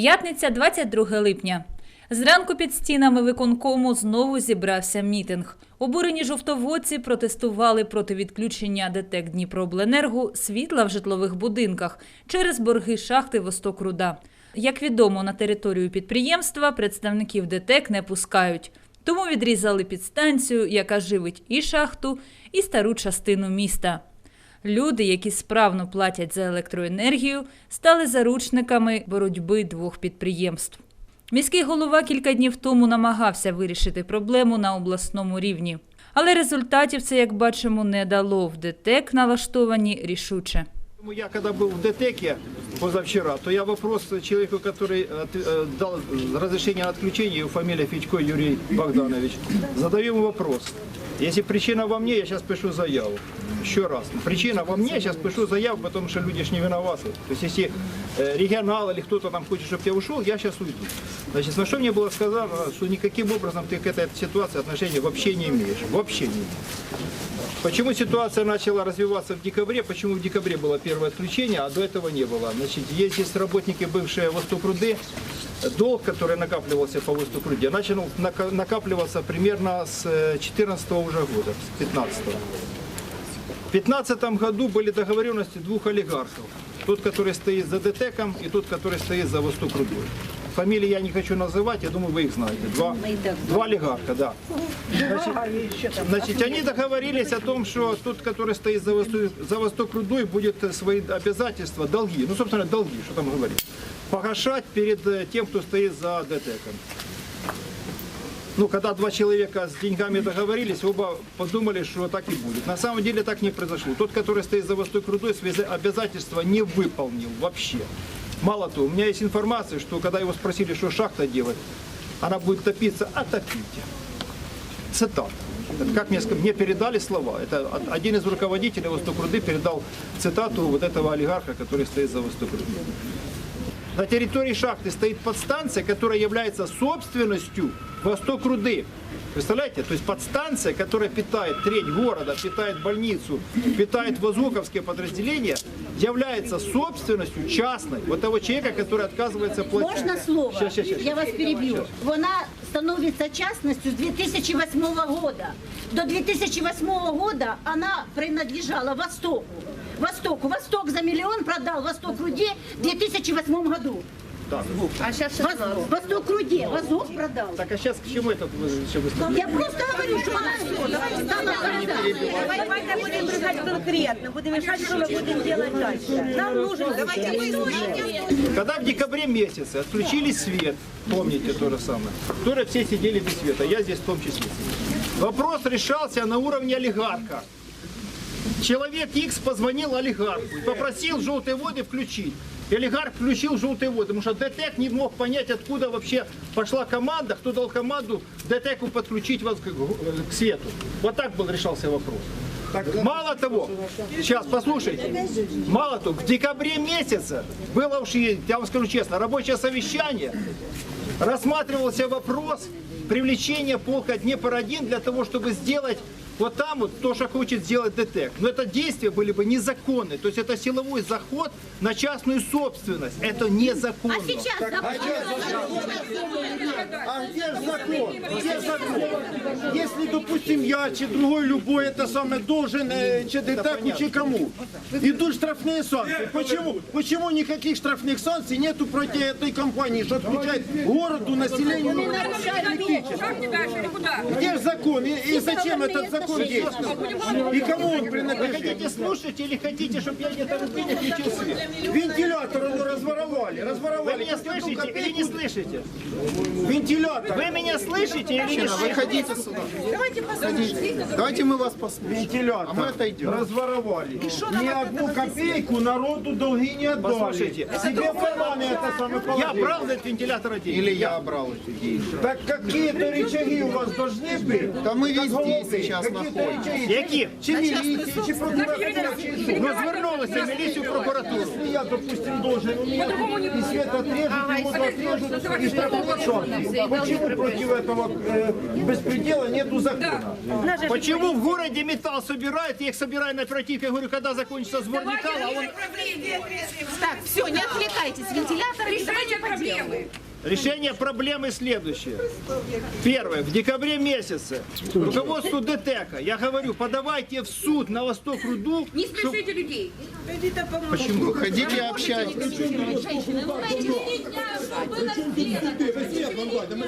П'ятниця, 22 липня. Зранку під стінами виконкому знову зібрався мітинг. Обурені жовтоводці протестували проти відключення ДТЕК Дніпрообленерго світла в житлових будинках через борги шахти Восток-Руда. Як відомо, на територію підприємства представників ДТЕК не пускають. Тому відрізали підстанцію, яка живить і шахту, і стару частину міста. Люди, які справно платять за електроенергію, стали заручниками боротьби двох підприємств. Міський голова кілька днів тому намагався вирішити проблему на обласному рівні. Але результатів це, як бачимо, не дало. В ДТЕК налаштовані рішуче. Ну, Я когда был в ДТЕКе позавчера, то я вопрос человеку, который от- э, дал разрешение на отключение, его фамилия Федько Юрий Богданович, задаю ему вопрос. Если причина во мне, я сейчас пишу заяву. Еще раз. Причина во мне, я сейчас пишу заяву, потому что люди ж не виноваты. То есть если э, регионал или кто-то там хочет, чтобы я ушел, я сейчас уйду. Значит, на что мне было сказано, что никаким образом ты к этой ситуации отношения вообще не имеешь. Вообще не имеешь. Почему ситуация начала развиваться в декабре? Почему в декабре было первое отключение, а до этого не было? Значит, есть здесь работники, бывшие Восток Руды, долг, который накапливался по Восток Руде, начал нака- накапливаться примерно с 14 уже года, с 15 В 2015 году были договоренности двух олигархов. Тот, который стоит за ДТЭКом, и тот, который стоит за Восток Рудой. Фамилии я не хочу называть, я думаю, вы их знаете. Два, два олигарха, да. Значит, значит, они договорились о том, что тот, который стоит за Восток, за Восток Рудой, будет э, свои обязательства, долги, ну, собственно, долги, что там говорить, погашать перед э, тем, кто стоит за ДТЭКом. Ну, когда два человека с деньгами договорились, оба подумали, что так и будет. На самом деле так не произошло. Тот, который стоит за Восток Рудой, свои обязательства не выполнил вообще. Мало того, у меня есть информация, что когда его спросили, что шахта делать, она будет топиться, а топите. Цитата. Это как мне, мне передали слова. Это од- один из руководителей Восток Руды передал цитату вот этого олигарха, который стоит за Восток Руды. На территории шахты стоит подстанция, которая является собственностью Восток Руды. Представляете? То есть подстанция, которая питает треть города, питает больницу, питает Возуковские подразделения, является собственностью частной вот того человека, который отказывается платить. Можна слово? Щас, щас, щас. Я вас переб'ю. Вона становиться частностью с 2008 года. До 2008 года она принадлежала Востоку. Востоку. Восток за миллион продал Восток Руде в 2008 году. Так. Вос- Восток Руде. Восток продал. Так а сейчас к чему это вы- еще вы Я просто говорю, что она стала продать. Давайте будем брать конкретно, будем решать, что мы будем делать дальше. Нам нужен Когда в декабре месяце отключили свет, помните то же самое, которые все сидели без света, я здесь в том числе сидел. Вопрос решался на уровне олигарха. Человек X позвонил олигарху и попросил желтые воды включить. И олигарх включил желтые воды, потому что ДТЭК не мог понять, откуда вообще пошла команда, кто дал команду ДТЭКу подключить вас к, к свету. Вот так был решался вопрос. Мало того, сейчас послушайте, мало того, в декабре месяце было уж, я вам скажу честно, рабочее совещание, рассматривался вопрос привлечения полка Днепр-1 для того, чтобы сделать вот там вот то, что хочет сделать ДТЭК. Но это действия были бы незаконны. То есть это силовой заход на частную собственность. Это незаконно. А сейчас А где ж закон? Где закон? Если, допустим, я, чи другой любой, это самое, должен, э, чи ДТЭКу, чи кому, идут штрафные санкции. Почему? Почему никаких штрафных санкций нету против этой компании, что отключает городу, населению? Где же закон? И, и зачем этот закон действует? И кому он Вы принадлежит? хотите слушать или хотите, чтобы я где-то в не свет? Вентилятор его разворовали. Вы Разворовали. меня слышите или не слышите? Вентилятор. Вы меня слышите или не слышите? Выходите сюда. Давайте мы вас послушаем. Вентилятор А мы отойдем. разворовали. Ни одну копейку народу долги не отдали. Послушайте, Себе в карманы это самое Я брал этот вентилятор деньги. Или я брал эти деньги. Так какие-то рычаги у вас должны быть? Да мы везде сейчас Какие знаходять? Які? Чи міліції, чи прокуратура, чи що? Ну звернулися в міліцію прокуратуру. Если я, допустим, должен, у меня и свет отрежут, и воду отрежут, и штрафуют шапки. Почему против этого э, беспредела нету закона? Почему в городе металл собирают, я их собираю на оперативке, я говорю, когда закончится сбор металла, а он... Так, все, не отвлекайтесь. Вентиляторы, давайте по делу. Решение проблемы следующее. Первое. В декабре месяце руководству ДТЭКа я говорю, подавайте в суд на Восток Руду. Не чтоб- спешите людей. Почему? Ходите общайтесь.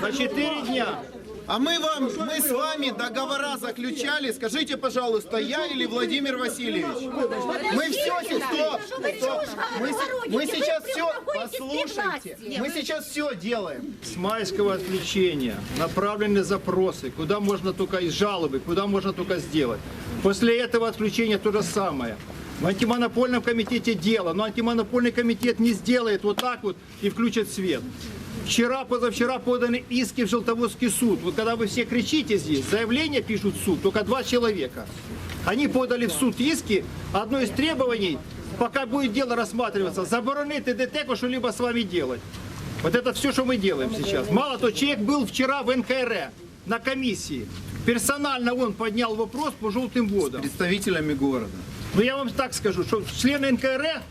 За 4 дня. А мы вам, мы с вами договора заключали. Скажите, пожалуйста, я или Владимир Васильевич? Мы все, стоп, стоп. Мы, мы сейчас все, послушайте, мы сейчас все делаем. С майского отключения направлены запросы, куда можно только из жалобы, куда можно только сделать. После этого отключения то же самое. В антимонопольном комитете дело, но антимонопольный комитет не сделает вот так вот и включит свет. Вчера, позавчера поданы иски в Желтоводский суд. Вот когда вы все кричите здесь, заявление пишут в суд только два человека. Они подали в суд иски. Одно из требований, пока будет дело рассматриваться, заборонить ДТЭКу что-либо с вами делать. Вот это все, что мы делаем сейчас. Мало того, человек был вчера в НКР на комиссии. Персонально он поднял вопрос по желтым водам. Представителями города. Но я вам так скажу, что члены НКР,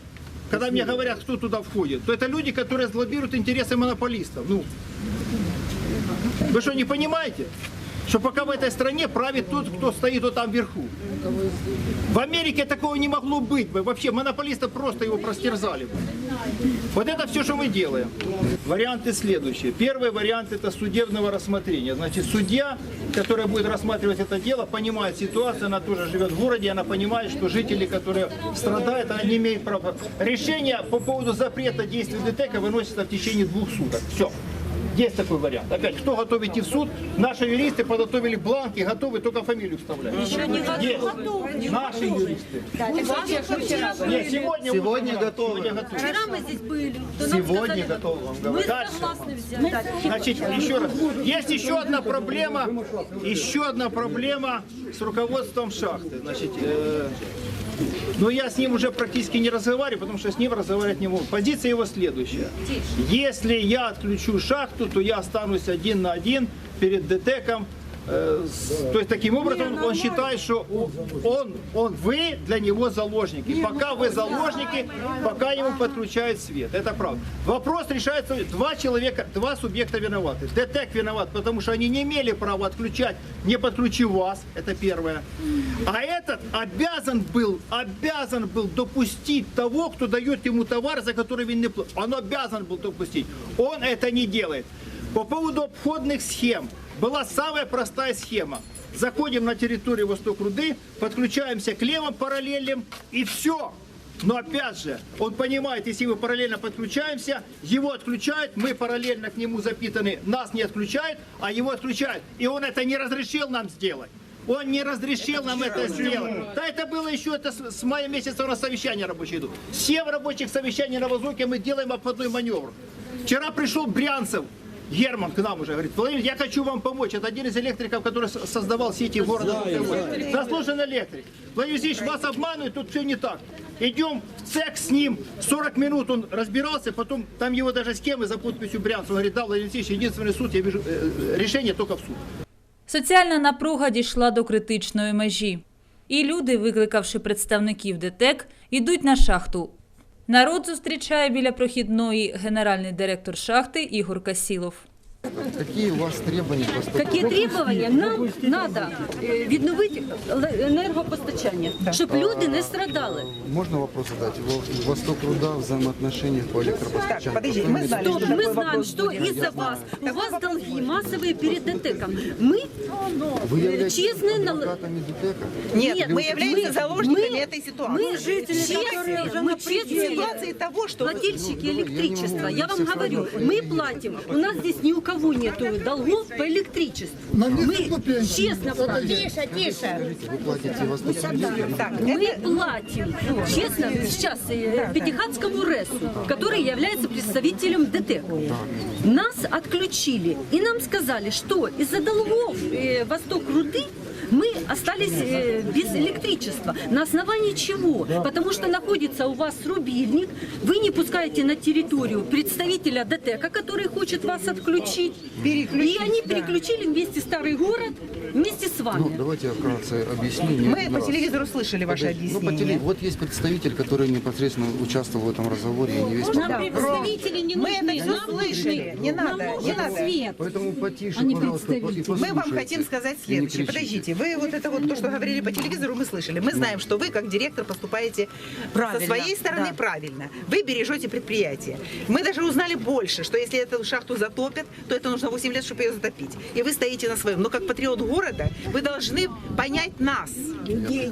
когда мне говорят, кто туда входит, то это люди, которые лоббируют интересы монополистов. Ну, вы что, не понимаете? Что пока в этой стране правит тот, кто стоит вот там вверху. В Америке такого не могло быть бы. Вообще монополисты просто его простерзали бы. Вот это все, что мы делаем. Варианты следующие. Первый вариант это судебного рассмотрения. Значит, судья, который будет рассматривать это дело, понимает ситуацию, она тоже живет в городе, она понимает, что жители, которые страдают, они не имеют права. Решение по поводу запрета действий ДТК выносится в течение двух суток. Все. Есть такой вариант. Опять, кто готов идти в суд? Наши юристы подготовили бланки, готовы только фамилию вставлять. Еще не готовы. Наши юристы. Нет, сегодня Сегодня готовы. Сегодня готовы. Вчера мы здесь были. то Сегодня готовы вам говорить. Дальше. Значит, еще раз. Есть еще одна проблема, еще одна проблема с руководством шахты. Значит, э, но я с ним уже практически не разговариваю, потому что с ним разговаривать не могу. Позиция его следующая. Если я отключу шахту, то я останусь один на один перед ДТЭКом. Э, То есть таким образом он считает, что он, он, вы для него заложники. Пока вы заложники, пока ему подключают свет. Это правда. Вопрос решается, два человека, два субъекта виноваты. ДТЭК виноват, потому что они не имели права отключать, не подключив вас. Это первое. А этот обязан был, обязан был допустить того, кто дает ему товар, за который он не платит. Он обязан был допустить. Он это не делает. По поводу обходных схем. Была самая простая схема. Заходим на территорию Восток Руды, подключаемся к левым параллельным и все. Но опять же, он понимает, если мы параллельно подключаемся, его отключают, мы параллельно к нему запитаны, нас не отключают, а его отключают. И он это не разрешил нам сделать. Он не разрешил нам это сделать. Да это было еще это с, с мая месяца у нас совещания рабочие идут. Семь рабочих совещаний на воздухе мы делаем обходной маневр. Вчера пришел Брянцев, Герман к нам уже говорит, Владимир, я хочу вам помочь. Это один из электриков, который с- создавал сети города. Заслуженный электрик. Владимир Васильевич, вас обманывают, тут все не так. Идем в ЦЕК с ним, 40 минут он разбирался, потом там его даже схемы за подписью Брянцева. Он говорит, да, Владимир Васильевич, единственный суд, я вижу, э, э, решение только в суд. Соціальна напруга дійшла до критичної межі. І люди, викликавши представників ДТЕК, йдуть на шахту. Народ зустрічає біля прохідної генеральний директор шахти Ігор Касілов. Какие у вас требования? Які требування нам треба відновити ле- енергопостачання, щоб люди не страдали. Можно вопрос задать? Во- Восток Руда в взаимоотношениях по электропостачанию. Подождите, мы знали, Стоп, что мы знаем, вопрос что будет. из-за вас, у вас долги массовые перед ДТЭКом. Мы Вы являетесь честные нал-? Нет, Нет, мы являемся мы- заложниками мы- этой ситуации. мы жители, честные, мы честные ситуации того, что плательщики Ну, электричества. Я вам говорю, мы платим. У нас здесь ни у кого нету долгов по электричеству. Мы честно платим. Тише, тише. Мы платим, честно, сейчас э, Пятихатскому РЭСу, который является представителем ДТЭК. Нас отключили, и нам сказали, что из-за долгов э, Восток Руды мы остались э, без электричества. На основании чего? Потому что находится у вас рубильник, вы не пускаете на территорию представителя ДТЭКа, который хочет вас отключить. И они переключили вместе старый город, вместе с вами. Ну, давайте я вкратце объясню. Не Мы по раз. телевизору слышали ваши Подожди, Ну, по теле- Вот есть представитель, который непосредственно участвовал в этом разговоре и не весь Нам представители не Мы нужны. это все Нам слышали. Не Нам надо, не нужен надо. свет. Поэтому потише, Они пожалуйста, Мы вам хотим сказать не следующее. Подождите, вы вот это вот то, что говорили по телевизору, мы слышали. Мы знаем, что вы как директор поступаете Правильно, со своей стороны да. правильно. Вы бережете предприятие. Мы даже узнали больше, что если эту шахту затопят, то это нужно 8 лет, чтобы ее затопить. И вы стоите на своем. Но как патриот города, вы должны понять нас. Я.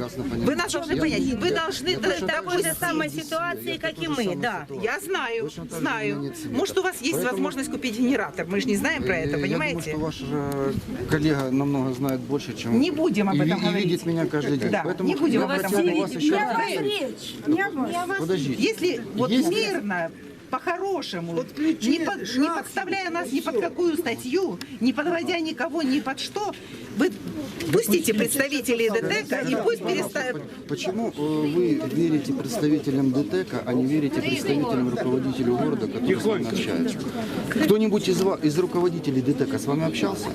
Вы нас должны Я- понять. Вы должны точно так же самой ситуации, как и мы, да. Я знаю, знаю. Может, у вас есть Поэтому- возможность купить генератор. Мы же не знаем про Э, это, Я понимаете? думаю, что ваш э, коллега намного знает больше, чем... Не будем об этом ви- и говорить. видит меня каждый день. Да, Поэтому не будем я об этом говорить. вас еще раз... Речь. Подождите. Если вот Если- мирно, по-хорошему, не, под- не подставляя нас ни под какую статью, не подводя никого ни под что, вы пустите представителей ДТЭКа и пусть переставят. Почему э, вы верите представителям ДТЭКа, а не верите представителям руководителю города, который с вами общается? Кто-нибудь из, из руководителей ДТЭКа с вами общался?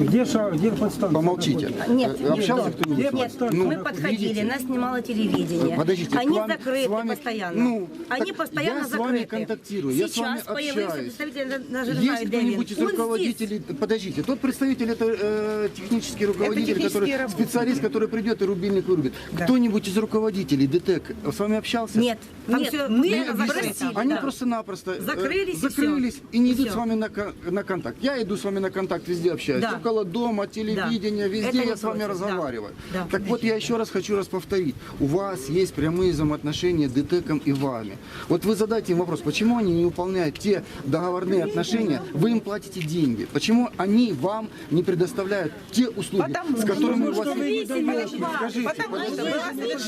Где, где подстанция? Помолчите. Нет, Э, Общался кто-нибудь? подстанция? Ну, Мы подходили, видите? нас снимало телевидение. Подождите, Они вам- закрыты вами- постоянно. ну, Они постоянно я с вами закрыты. контактирую, я с Сейчас вами появился общаюсь. представитель, даже Есть кто-нибудь из руководителей, подождите, тот представитель это э, технический руководитель, технические который работы. специалист, который придет и рубильник вырубит. Кто-нибудь из руководителей ДТЭК с вами общался? Нет, там Нет, все мы закрыто. Они Да. просто-напросто э, Закрылись и закрылись и, не И идут всё. с вами на, на контакт. Я иду с вами на контакт, везде общаюсь. Да. Около дома, телевидения, везде Это я с вами против, да. разговариваю. Да. Так вот, я еще раз хочу раз повторить. У вас есть прямые взаимоотношения ДТЭКом и вами. Вот вы задайте им вопрос, почему они не выполняют те договорные отношения, вы им платите деньги. Почему они вам не предоставляют те услуги, Потому с которыми у вас... Скажите, Потому что вы вас это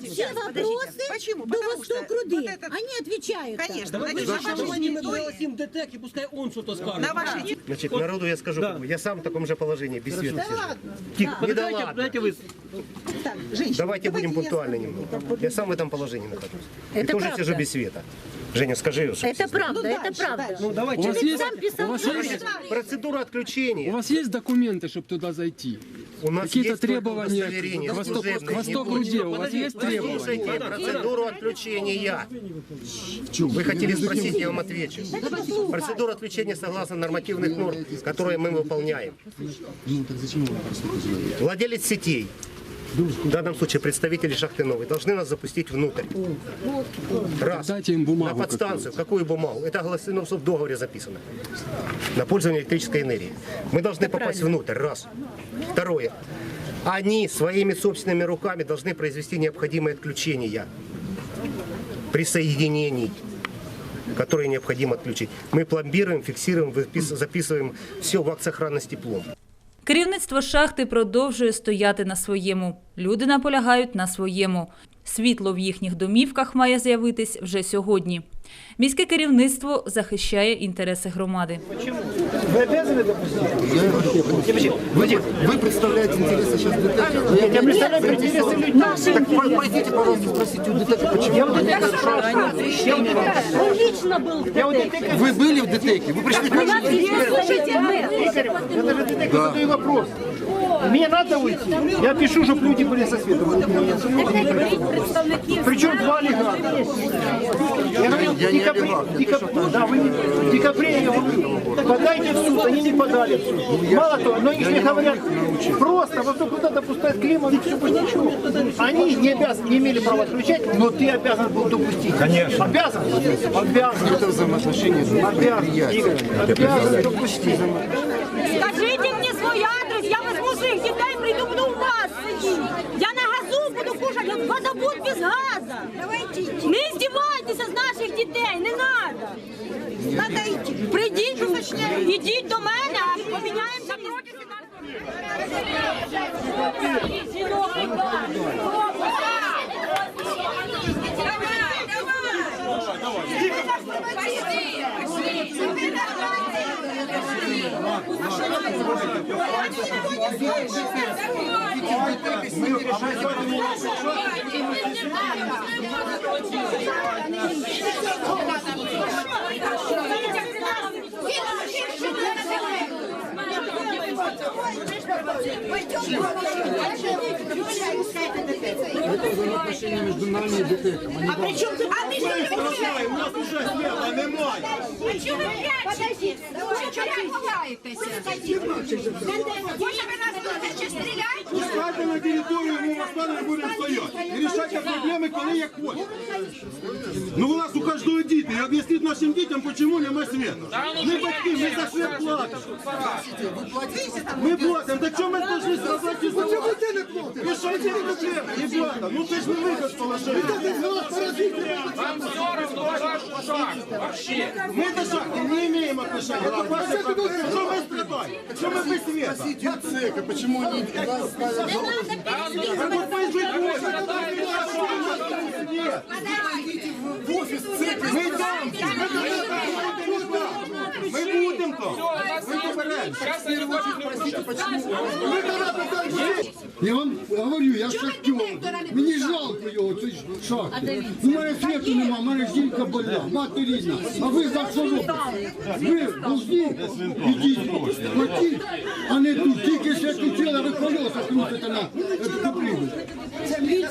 Сейчас, все Почему? до Потому что Восток Руды. вот это- Они отвечают. так. Конечно, значит, на вашей территории, ДТЭК, и пускай он что-то скажет. на вашей территории Значит, народу я скажу, я сам в таком же положении, без света сижу. Тихо, не да ладно. Дайте вы... Так, женщина, Давайте будем я пунктуальны скажу. немного. Я сам в этом положении нахожусь. И Это тоже правда. сижу без света. Женя, скажи, Это правда, Ну, это правда. дальше. Ну, давайте. У вас, есть, сам писал, у, вас есть, Процедура у отключения. вас есть документы, чтобы туда зайти? У нас Какие-то требования Восток, Восток. Руде? У вас есть требования? Слушайте процедуру отключения. Вы хотели спросить, я вам отвечу. Процедура отключения согласно нормативных норм, которые мы выполняем. Ну? Владелец сетей, в данном случае представители шахты Новой, должны нас запустить внутрь. Раз. Дайте им бумагу На подстанцию. Какую бумагу? Это оглашено в договоре записано. На пользование электрической энергией. Мы должны попасть внутрь. Раз. Второе. Они своими собственными руками должны произвести необходимые отключения присоединений, которые необходимо отключить. Мы пломбируем, фиксируем, записываем все в акт сохранности пломб. Керівництво шахти продовжує стояти на своєму. Люди наполягають на своєму. Світло в їхніх домівках має з'явитись вже сьогодні. Міське керівництво захищає інтереси громади. Вы обязаны допустить? Вы, вы представляете интересы сейчас ДТЭКа? Я представляю интересы людей. Так по- пойдите, пожалуйста, спросите у ДТЭКа, почему... Я у ДТЭКа спрашиваю. Я у ДТЭКа- Он лично был в Я у ДТЭКе. ДТЭКа Вы были в ДТЭКе? Вы пришли ко мне? Слушайте, мэр, Игорь, я даже ДТЭКу задаю вопрос. Мне надо уйти. Я пишу, чтобы люди были со светом. Причем два олигарха. Я говорил, Я в не декабре, декабре- да, вы не- в декабре я говорю, подайте в суд, они не подали в суд. Мало того, но их говорят, просто вот только куда допускают климат, и все, больше ничего. Они не обязаны, не имели права отключать, но ты обязан был допустить. Конечно. Обязан? Обязан. Это взаимоотношения Обязан. Игорь, обязан допустить. Скажите мне свой адрес, своих детей, приду, буду у вас сидеть. Я на газу буду кушать, вот водобуд без газа. Не издевайтеся з наших дітей, не йти. Прийдіть, ідіть до мене, а поміняємося трохи. Давай, давай. Ми Между нами и ДТЭКом. А при чем тут? А при чем тут? У нас уже света немає. Почему вы прячетесь? Може ви нас тут ще стріляють? Пускайте на територію, ми там не будемо стояти. І рішайте проблеми, коли як хочете. діти. І об'ясніть нашим дітям, чому немає света. Ми батьки, ми за свет платимо. Ми платимо. Так чому ми должны сказати, що ви не платите? Рішайте проблеми, ребята. Ну це ж не виход з положення. Мы до шахты не имеем отношения. Это ваши проблемы. Что мы страдаем? Что мы без света? Я цека, почему они нас ставят Так вот поезжай Нет. в офис цека? Мы там. Мы будем там. Мы добираемся. Я вам говорю, я шахтер. Мені жалко його, цей шахти. У мене світу нема, у мене жінка больна, мати рідна. А ви за що робите? Ви повинні ідіть, платіть, а не тут. Тільки ще включили, ви колеса крутите на е.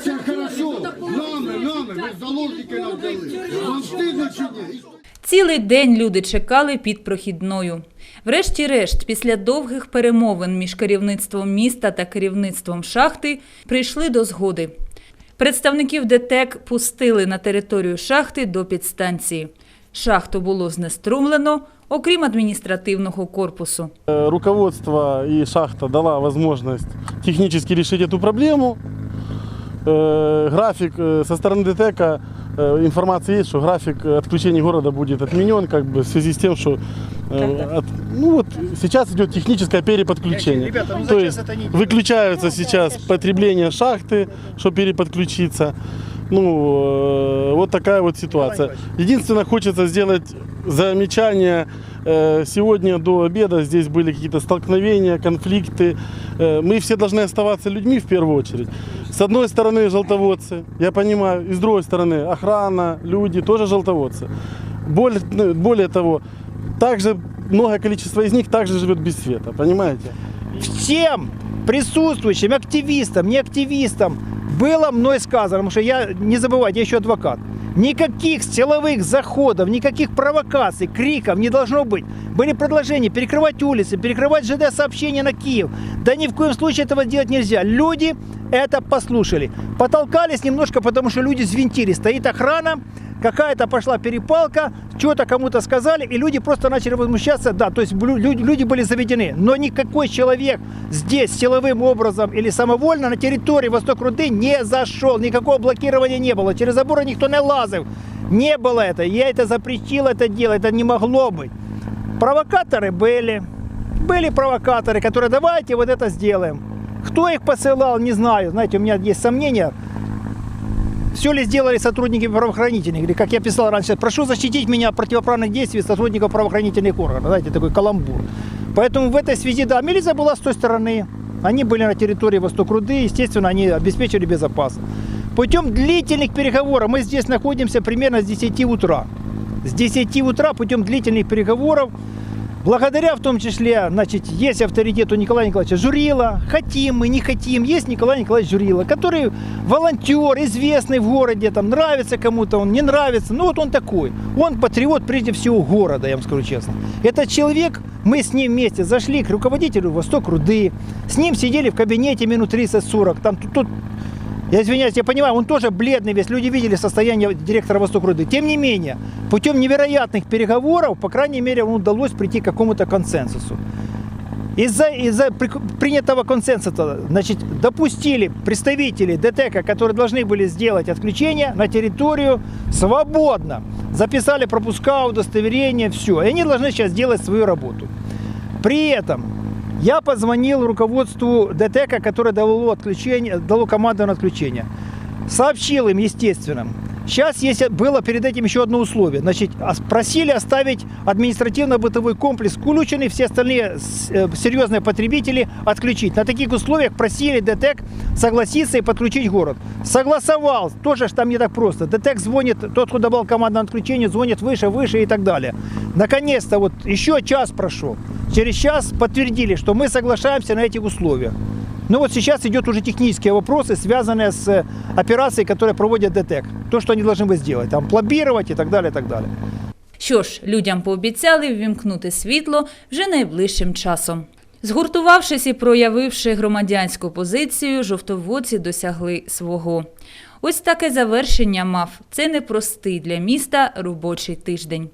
Це хорошо. Нами, нами, ви заложники нам дали. Вам стидно чи ні? Цілий день люди чекали під прохідною. Врешті-решт, після довгих перемовин між керівництвом міста та керівництвом шахти прийшли до згоди. Представників ДТЕК пустили на територію шахти до підстанції. Шахту було знеструмлено, окрім адміністративного корпусу. Э, Руководство и шахта дала возможность технически решить эту проблему. Э, График э, со стороны ДТЭКа, э, информация есть, что график отключения города будет отменен как бы в связи с тем, что э, от- ну вот сейчас идет техническое переподключение. Ребята, ну То есть выключаются сейчас потребление шахты, чтобы переподключиться. Ну, э, вот такая вот ситуация. Единственное, хочется сделать замечание. Э, Сегодня до обеда здесь были какие-то столкновения, конфликты. Э, Мы все должны оставаться людьми в первую очередь. С одной стороны желтоводцы, я понимаю, и с другой стороны охрана, люди тоже желтоводцы. Более, ну, более того, также многое количество из них также живет без света, понимаете? всем присутствующим активистам, не активистам было мной сказано, потому что я, не забывайте, я еще адвокат, никаких силовых заходов, никаких провокаций, криков не должно быть. Были предложения перекрывать улицы, перекрывать ЖД-сообщения на Киев. Да ни в коем случае этого делать нельзя. Люди это послушали. Потолкались немножко, потому что люди звентили. Стоит охрана, какая-то пошла перепалка, что-то кому-то сказали, и люди просто начали возмущаться. Да, то есть люди были заведены. Но никакой человек здесь силовым образом или самовольно на территории Восток Руды не зашел. Никакого блокирования не было. Через заборы никто не лазил. Не было это. Я это запретил это делать. Это не могло быть. Провокаторы были. Были провокаторы, которые давайте вот это сделаем. Кто их посылал, не знаю. Знаете, у меня есть сомнения. Все ли сделали сотрудники правоохранительных? Или, как я писал раньше, прошу защитить меня от противоправных действий сотрудников правоохранительных органов. Знаете, такой каламбур. Поэтому в этой связи, да, милиция была с той стороны. Они были на территории Восток Руды, естественно, они обеспечили безопасность. Путем длительных переговоров, мы здесь находимся примерно с 10 утра. С 10 утра путем длительных переговоров Благодаря в том числе, значит, есть авторитет у Николая Николаевича Журила, хотим мы, не хотим, есть Николай Николаевич Журила, который волонтер, известный в городе, там, нравится кому-то он, не нравится, ну вот он такой. Он патриот прежде всего города, я вам скажу честно. Этот человек, мы с ним вместе зашли к руководителю Восток Руды, с ним сидели в кабинете минут 30-40, там тут, тут я извиняюсь, я понимаю, он тоже бледный весь. Люди видели состояние директора Восток Руды. Тем не менее, путем невероятных переговоров, по крайней мере, ему удалось прийти к какому-то консенсусу. Из-за из принятого консенсуса значит, допустили представителей ДТЭКа, которые должны были сделать отключение на территорию свободно. Записали пропуска, удостоверения, все. И они должны сейчас делать свою работу. При этом я позвонил руководству ДТЭКа, которое дало, отключение, дало команду на отключение. Сообщил им, естественно, Сейчас есть, было перед этим еще одно условие. Значит, ос- просили оставить административно-бытовой комплекс включенный, все остальные э, серьезные потребители отключить. На таких условиях просили ДТЭК согласиться и подключить город. Согласовал, тоже там не так просто. ДТЭК звонит, тот, кто давал команду на отключение, звонит выше, выше и так далее. Наконец-то вот еще час прошел. Через час подтвердили, что мы соглашаемся на этих условиях. Ну вот сейчас идет уже технические вопросы, связанные с э, операцией, которую проводит ДТЭК. То, что они должны бы сделать, там пломбировать и так далее, и так далее. Що ж, людям пообіцяли ввімкнути світло вже найближчим часом. Згуртувавшись і проявивши громадянську позицію, жовтоводці досягли свого. Ось таке завершення мав це непростий для міста робочий тиждень.